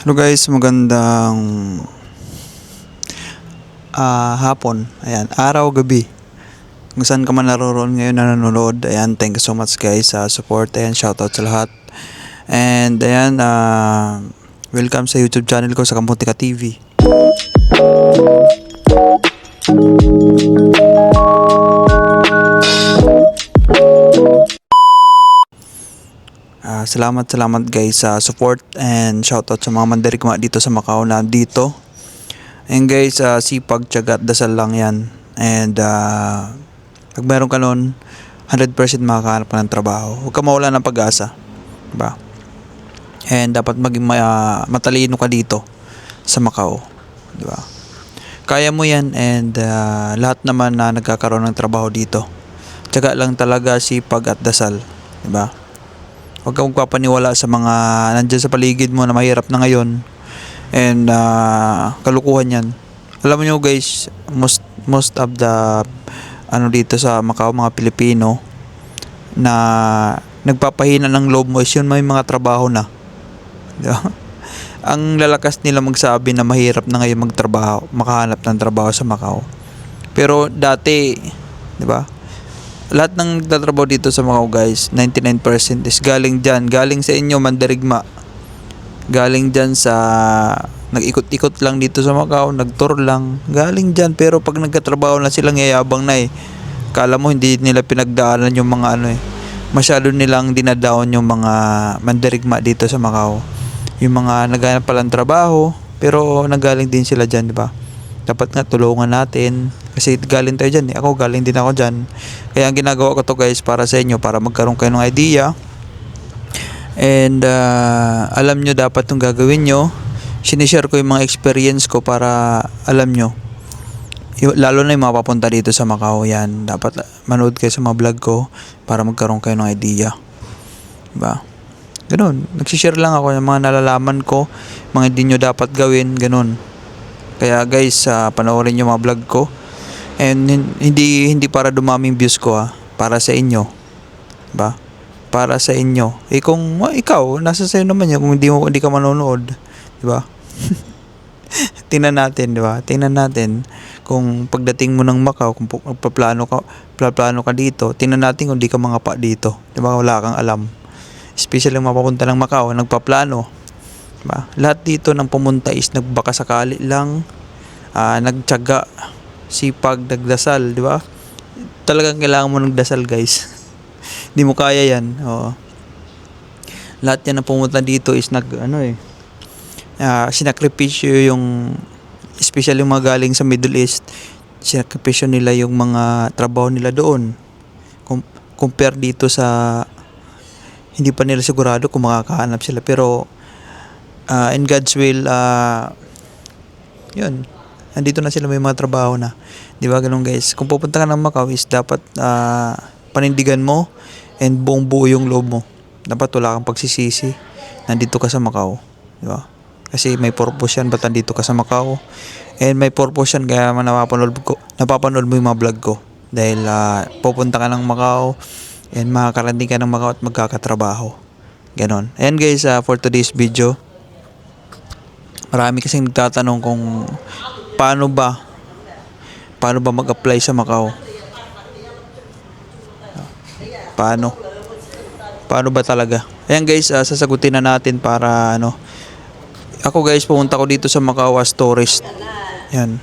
Hello guys, magandang ah hapon. Ayan, araw, gabi. Kung saan ka man naroon ngayon na nanonood. Ayan, thank you so much guys sa support. Ayan, shoutout sa lahat. And ayan, ah welcome sa YouTube channel ko sa Kamputika TV. Ah, salamat salamat guys sa support and shoutout sa mga mandirigma dito sa Macau na dito. And guys, ah, sipag, tiyaga at dasal lang yan. And ah, pag meron ka nun, 100% makakahanap ka ng trabaho. Huwag ka mawala ng pag-asa. Diba? And dapat maging ma- ah, matalino ka dito sa Macau. Diba? Kaya mo yan and ah, lahat naman na nagkakaroon ng trabaho dito. Tiyaga lang talaga sipag at dasal. Diba? Huwag kang magpapaniwala sa mga nandyan sa paligid mo na mahirap na ngayon. And ah, kalukuhan yan. Alam mo guys, most most of the ano dito sa Macau, mga Pilipino na nagpapahina ng loob mo is yun may mga trabaho na. Di ba? Ang lalakas nila magsabi na mahirap na ngayon magtrabaho, makahanap ng trabaho sa Macau. Pero dati, di ba? Lahat ng nagtatrabaho dito sa Macau guys, 99% is galing dyan. Galing sa inyo, mandarigma. Galing dyan sa... Nag-ikot-ikot lang dito sa Macau, nag-tour lang. Galing dyan, pero pag nagkatrabaho na silang yayabang na eh. Kala mo hindi nila pinagdaanan yung mga ano eh. Masyado nilang dinadaon yung mga mandarigma dito sa Macau. Yung mga naghanap palang trabaho, pero nagaling din sila dyan, di ba? Dapat nga tulungan natin. Kasi galing tayo dyan eh. ako galing din ako dyan. Kaya ang ginagawa ko to guys para sa inyo para magkaroon kayo ng idea. And uh, alam nyo dapat yung gagawin nyo. Sinishare ko yung mga experience ko para alam nyo. Lalo na yung mga papunta dito sa Macau yan. Dapat manood kayo sa mga vlog ko para magkaroon kayo ng idea. Diba? Ganun. Nagsishare lang ako ng mga nalalaman ko mga hindi nyo dapat gawin. Ganun kaya guys, uh, panoorin niyo mga vlog ko. And hin- hindi hindi para dumaming views ko ha, para sa inyo. Ba? Para sa inyo. Eh kung ah, ikaw, nasa sa'yo naman yan kung hindi mo hindi ka manonood, 'di ba? Tingnan natin, 'di ba? Tingnan natin kung pagdating mo ng Macau, kung paplano ka, paplano ka dito, tingnan natin kung di ka mga pa dito, 'di ba? Wala kang alam. Especially yung mapapunta ng Macau, nagpaplano, Ba? Lahat dito ng pumunta is nagbaka sakali lang, ah, nagtiyaga, sipag, nagdasal, di ba? Talagang kailangan mo nagdasal, guys. Hindi mo kaya yan. Oo. Lahat yan na pumunta dito is nag, ano eh, ah, sinakripisyo yung, especially yung mga galing sa Middle East, sinakripisyo nila yung mga trabaho nila doon. Com- compare dito sa, hindi pa nila sigurado kung makakahanap sila. Pero, ah, in God's will, ah, yun, andito na sila may mga trabaho na. 'Di ba ganun guys? Kung pupunta ka ng Macau is dapat ah, panindigan mo and buong buo yung loob mo. Dapat wala kang pagsisisi. Nandito ka sa Macau, 'di ba? Kasi may purpose yan ba't nandito ka sa Macau. And may purpose yan kaya napapanood ko, napapanood mo yung mga vlog ko. Dahil ah, pupunta ka ng Macau and makakarating ka ng Macau at magkakatrabaho. Ganon. And guys, ah, for today's video, marami kasing nagtatanong kung paano ba paano ba mag-apply sa Macau? Paano? Paano ba talaga? Ayan guys ah, sasagutin na natin para ano ako guys pumunta ko dito sa Macau as tourist. Yan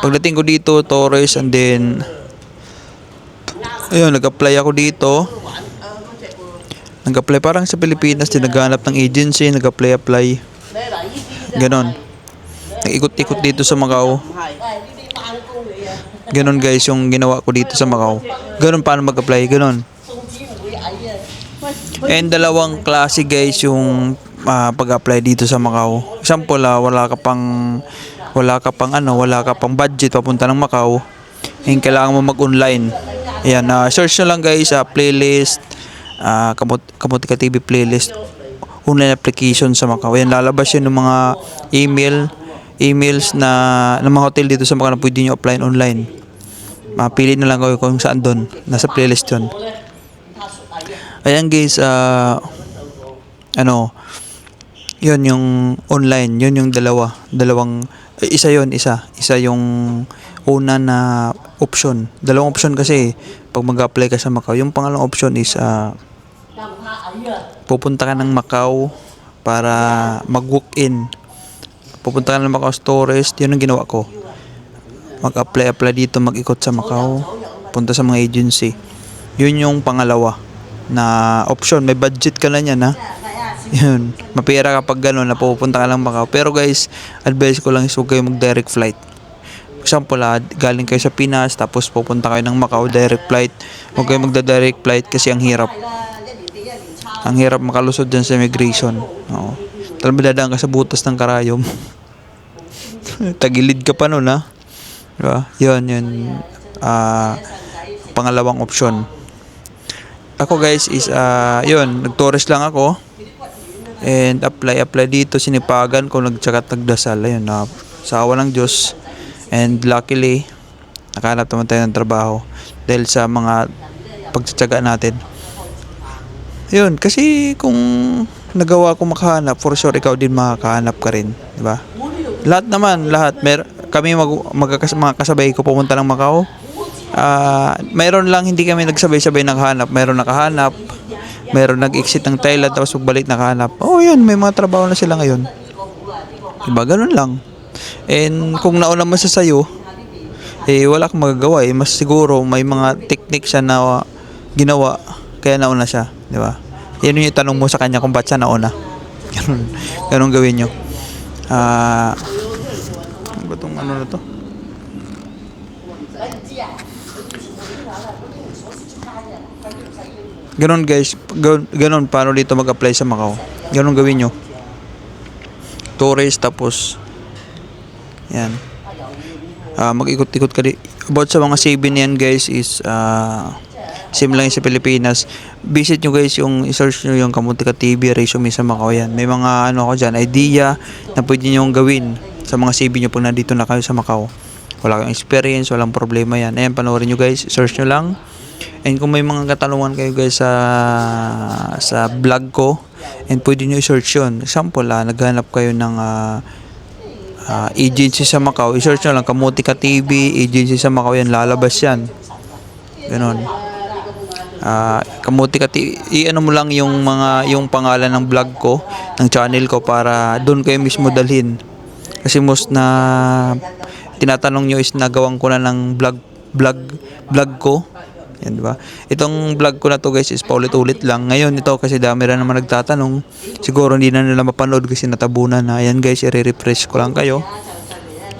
pagdating ko dito tourist and then ayun nag-apply ako dito. Nag-apply parang sa Pilipinas din naghanap ng agency nag-apply apply ganon nag-ikot-ikot dito sa Macau Ganon guys yung ginawa ko dito sa Macau. Ganon paano mag-apply, ganon. And dalawang klase guys yung ah, pag-apply dito sa Macau. Example, ah, wala ka pang wala ka pang ano, wala ka pang budget papunta ng Macau. And kailangan mo mag-online. Ayan, ah, search nyo lang guys sa playlist Kamut Kamutika TV playlist online application sa Macau. Ayan, lalabas yun ng mga email emails na ng mga hotel dito sa Macau na pwede nyo apply online. Mapili na lang kayo kung saan doon. Nasa playlist yun. Ayan guys, ah ano, Yun yung online, yun yung dalawa. Dalawang, eh, isa yun, isa. Isa yung una na option. Dalawang option kasi pag mag-apply ka sa Macau. Yung pangalawang option is ah, pupunta ka ng Macau para mag-walk-in. Pupunta ka ng Macau tourist, yun ang ginawa ko. Mag-apply, apply dito, mag-ikot sa Macau, punta sa mga agency. Yun yung pangalawa na option. May budget ka na yan ha. Yun. Mapira kapag gano'n na ka lang Macau. Pero guys, advice ko lang is huwag kayo mag-direct flight. Example ah, galing kayo sa Pinas, tapos pupunta kayo ng Macau, direct flight. Huwag kayo magda-direct flight kasi ang hirap. Ang hirap makalusot dyan sa immigration. Oo. Talagang dadaan ka sa butas ng karayom. Tagilid ka pa nun ha. Diba? Yun, yun. Ah, pangalawang option. Ako guys is, ah, yun, nag-tourist lang ako. And apply, apply dito, sinipagan ko, nagtsakat nagdasal. Ayun, na sa awa ng Diyos. And luckily, nakahanap naman tayo ng trabaho. Dahil sa mga pagtsatsaga natin. Yun, kasi kung nagawa ko makahanap, for sure ikaw din makakahanap ka rin, di ba? Lahat naman, lahat. Mer kami mag, magkakas mga kasabay ko pumunta ng Macau. Ah, mayroon lang hindi kami nagsabay-sabay nakahanap. Mayroon nakahanap. Mayroon nag-exit ng Thailand tapos pagbalik nakahanap. Oh, yun, may mga trabaho na sila ngayon. Diba, ganun lang. And kung nauna mo sa sayo, eh wala kang magagawa eh. Mas siguro may mga technique siya na ginawa kaya nauna siya, di ba? Yan yung tanong mo sa kanya kung ba't siya nauna. Ganun, ganun gawin nyo. Ah, ano ba tong ano na to? Ganun guys, ganun, paano dito mag-apply sa Macau. Ganun gawin nyo. Tourist tapos yan. Ah, mag-ikot-ikot ka di. About sa mga CV niyan guys is ah same lang sa Pilipinas. Visit nyo guys yung i-search nyo yung Kamuntika TV resume sa Macau yan. May mga ano ako dyan, idea na pwede nyo gawin sa mga CV nyo pag nandito na kayo sa Macau. Wala kayong experience, walang problema yan. Ayan, panoorin nyo guys, search nyo lang. And kung may mga katanungan kayo guys sa sa vlog ko, and pwede nyo i-search yun. Example, ah, naghanap kayo ng ah, ah, agency sa Macau, i-search nyo lang, Kamutika TV, agency sa Macau yan, lalabas yan. Ganon. Ah, Kamutika TV, i-ano mo lang yung mga, yung pangalan ng vlog ko, ng channel ko para doon kayo mismo dalhin. Kasi most na tinatanong nyo is nagawang ko na ng vlog, vlog, vlog ko. Yan, di ba? Itong vlog ko na to guys is paulit-ulit lang. Ngayon ito kasi dami rin naman nagtatanong. Siguro hindi na nila mapanood kasi natabunan na. Ayan guys, i-refresh ko lang kayo.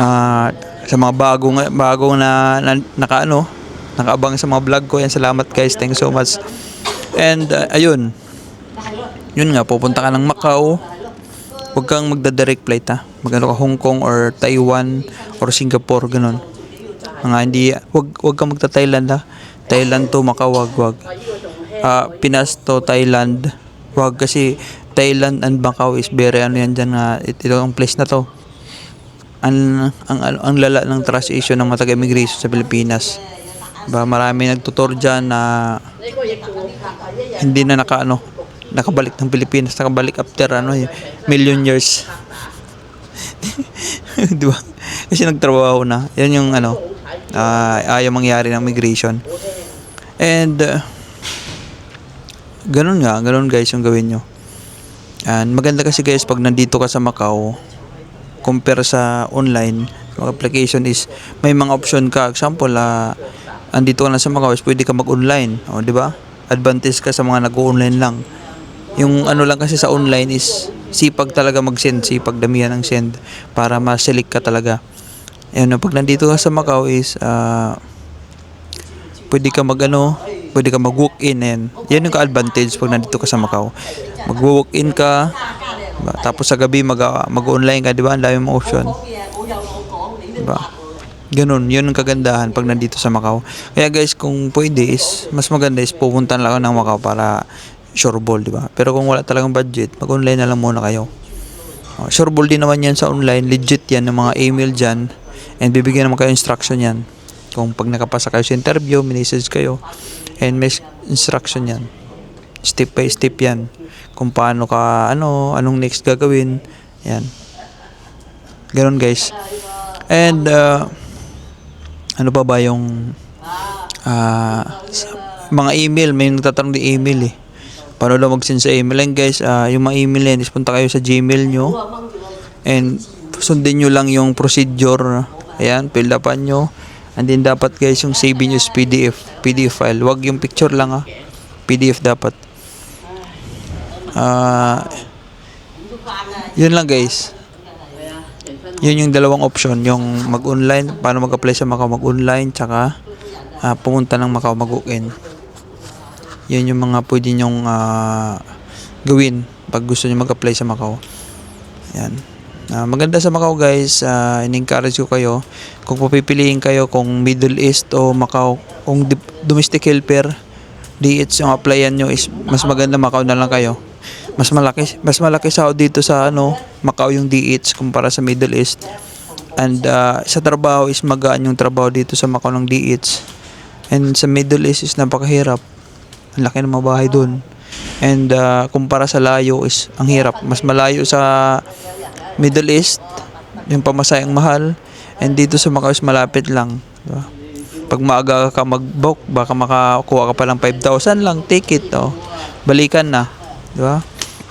Ah, sa mga bagong bagong na, na nakaano, nakaabang sa mga vlog ko. Yan, salamat guys. Thank you so much. And ah, ayun. Yun nga, pupunta ka ng Macau. Huwag kang magda-direct flight ha. Magano ka Hong Kong or Taiwan or Singapore ganun. Mga hindi wag wag kang magta-Thailand ha. Thailand to Macau wag wag. Ah, Pinas to Thailand. Wag kasi Thailand and Macau is very ano yan dyan nga ito ang place na to. Ang ang ang, ang lala ng trust issue ng mga taga-immigration sa Pilipinas. Ba marami nagtutor diyan na hindi na naka ano nakabalik ng Pilipinas nakabalik after ano eh, million years. Di ba? Kasi nagtrabaho na. Yan yung ano ah, ayaw mangyari ng migration. And uh, ganun nga ganun guys yung gawin nyo. And maganda kasi guys pag nandito ka sa Macau compare sa online application is may mga option ka. Example ah andito ka na sa Macau pwede ka mag-online o di ba advantage ka sa mga nag-online lang yung ano lang kasi sa online is sipag talaga mag-send, sipag damihan ng send para ma-select ka talaga. Ayun, pag nandito ka sa Macau is ah, pwede ka mag ano, pwede ka mag-walk in yan. Yung ka-advantage pag nandito ka sa Macau. Mag-walk in ka, tapos sa gabi mag mag-online ka, di ba? Ang dami mong option. Diba? Ganun, yun ang kagandahan pag nandito sa Macau. Kaya guys, kung pwede is, mas maganda is pupunta lang ako ng Macau para sure ball, di ba? Pero kung wala talagang budget, mag-online na lang muna kayo. Oh, sure ball din naman yan sa online, legit yan, ng mga email dyan, and bibigyan naman kayo instruction yan. Kung pag nakapasa kayo sa interview, message kayo, and may instruction yan. Step by step yan. Kung paano ka, ano, anong next gagawin. Yan. Ganon guys. And, uh, ano pa ba yung sa- mga email, may nagtatanong di email eh. Paano daw mag-send sa email? And guys, ah, yung mga email yan, is kayo sa Gmail nyo. And sundin nyo lang yung procedure. Ayan, fill upan nyo. And then dapat guys, yung save nyo is PDF. PDF file. Wag yung picture lang ah. PDF dapat. Ah, yun lang guys. Yun yung dalawang option. Yung mag-online, paano mag-apply sa Macau mag-online, tsaka ah, pumunta ng Macau mag-walk-in. Yun yung mga pwede nyong ah, gawin pag gusto nyo mag-apply sa Macau. Yan. Ah, maganda sa Macau guys, uh, in-encourage ko kayo kung papipiliin kayo kung Middle East o Macau, kung domestic helper, DH yung applyan nyo is mas maganda Macau na lang kayo. Mas malaki mas malaki sa dito sa ano, Macau yung DH kumpara sa Middle East. And ah, sa trabaho is magaan yung trabaho dito sa Macau ng DH. And sa Middle East is napakahirap. Ang laki ng mga bahay doon. And ah, kumpara sa layo is ang hirap. Mas malayo sa Middle East, yung pamasayang mahal. And dito sa Macau is malapit lang. Diba? Pag maaga ka mag-book, baka makakuha ka pa lang 5,000 lang ticket. Oh. Balikan na. Di ba?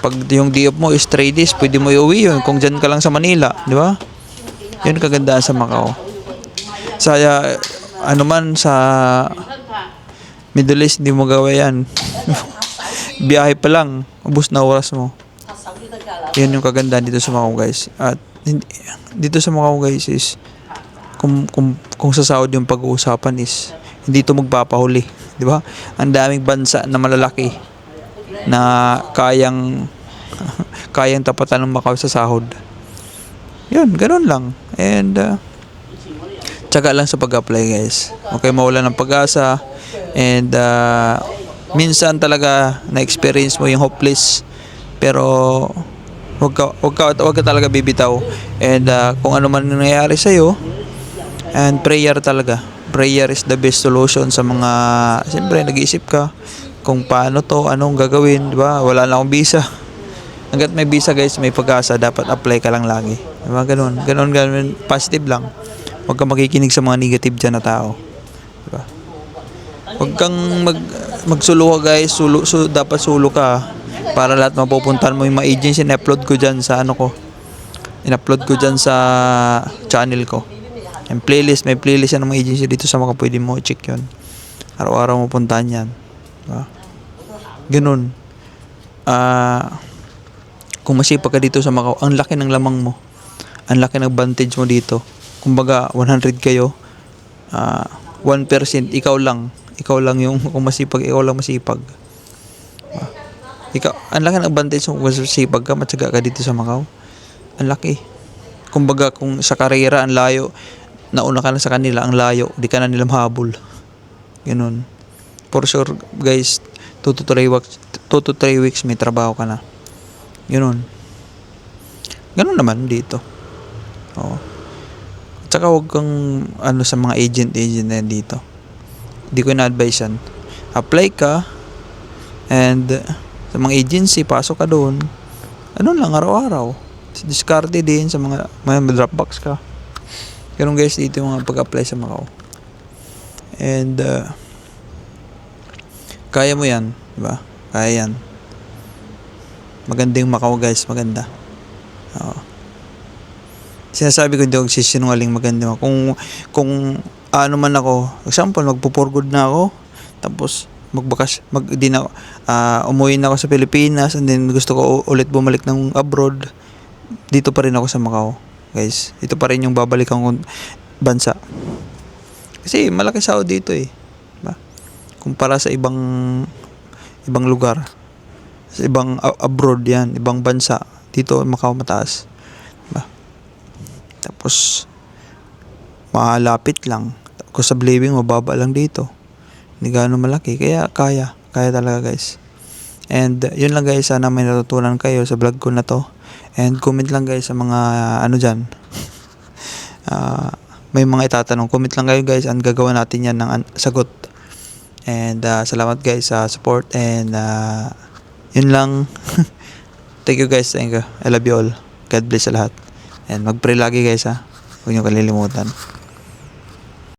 Pag yung diop mo is 3 days, pwede mo iuwi yun kung dyan ka lang sa Manila. Di ba? Yun kagandaan sa Macau. Sa uh, ano man sa Middle East, hindi mo gawa yan. Biyahe pa lang, ubus na oras mo. Yan yung kagandaan dito sa Macau guys. At dito sa Macau guys is kung, kung, kung sa sahod yung pag-uusapan is hindi ito magpapahuli. Di ba? Ang daming bansa na malalaki na kayang kayang tapatan ng Macau sa sahod. Yun, ganun lang. And uh, tsaga lang sa pag-apply guys. Okay, mawala ng pag-asa. And uh, minsan talaga na-experience mo yung hopeless. Pero wag ka, wag ka, wag ka talaga bibitaw. And uh, kung ano man nangyayari sa'yo, and prayer talaga. Prayer is the best solution sa mga, siyempre nag-iisip ka kung paano to, anong gagawin, di ba? Wala na akong visa. Hanggat may visa guys, may pag-asa, dapat apply ka lang lagi. Di ba? Ganun, ganun, ganun, positive lang. Huwag kang makikinig sa mga negative dyan na tao. Di ba? Huwag kang mag, magsulo ka guys, sulo, su, dapat sulo ka para lahat mapupuntahan mo yung mga agency na-upload ko dyan sa ano ko. In-upload ko dyan sa channel ko. Yung playlist, may playlist yan ng mga agency dito sa mga pwede mo i-check yun. Araw-araw mo puntahan yan. Diba? Ganun. Ah, kung masipag ka dito sa Macau, ang laki ng lamang mo. Ang laki ng advantage mo dito. Kumbaga, 100 kayo. Ah, 1% ikaw lang. Ikaw lang yung kung masipag, ikaw lang masipag. Ah, ikaw, ang laki ng advantage mo kung masipag ka, matyaga ka dito sa Macau. Ang laki. Kumbaga, kung sa karera, ang layo, nauna ka na sa kanila, ang layo, di ka na nila mahabol. Ganun. For sure, guys, 2 to 3 weeks, 2 to 3 weeks may trabaho ka na. Ganun. Ganun naman dito. Oo. At saka huwag kang ano sa mga agent-agent na yan dito. Hindi ko na-advise yan. Apply ka and sa mga agency, pasok ka doon. Ano lang, araw-araw. Discarte din sa mga, may dropbox ka. Ganun guys dito yung mga pag-apply sa Macau. And uh, kaya mo yan, di ba? Kaya yan. Maganda yung Macau guys, maganda. Oo. Sinasabi ko hindi ako sisinungaling maganda. Kung kung ano man ako, example, magpo-for good na ako, tapos magbakas mag di na ah, umuwi na ako sa Pilipinas and then gusto ko ulit bumalik ng abroad dito pa rin ako sa Macau guys ito pa rin yung babalikan kong bansa kasi malaki sahod dito eh? Kumpara sa ibang ibang lugar. Sa ibang abroad yan ibang bansa. Dito Macau mataas. Diba? tapos malapit lang. Cost of living mababa lang dito. Hindi gaano malaki. Kaya kaya. Kaya talaga guys. And uh, yun lang guys. Sana may natutunan kayo sa vlog ko na to. And comment lang guys sa mga ano dyan. Ah, may mga itatanong. Comment lang kayo guys and gagawa natin yan ng sagot And uh, salamat guys sa support and uh, yun lang. thank you guys, thank you. I love you all. God bless sa lahat. And mag-pray lagi guys ha. Huwag niyo kalilimutan.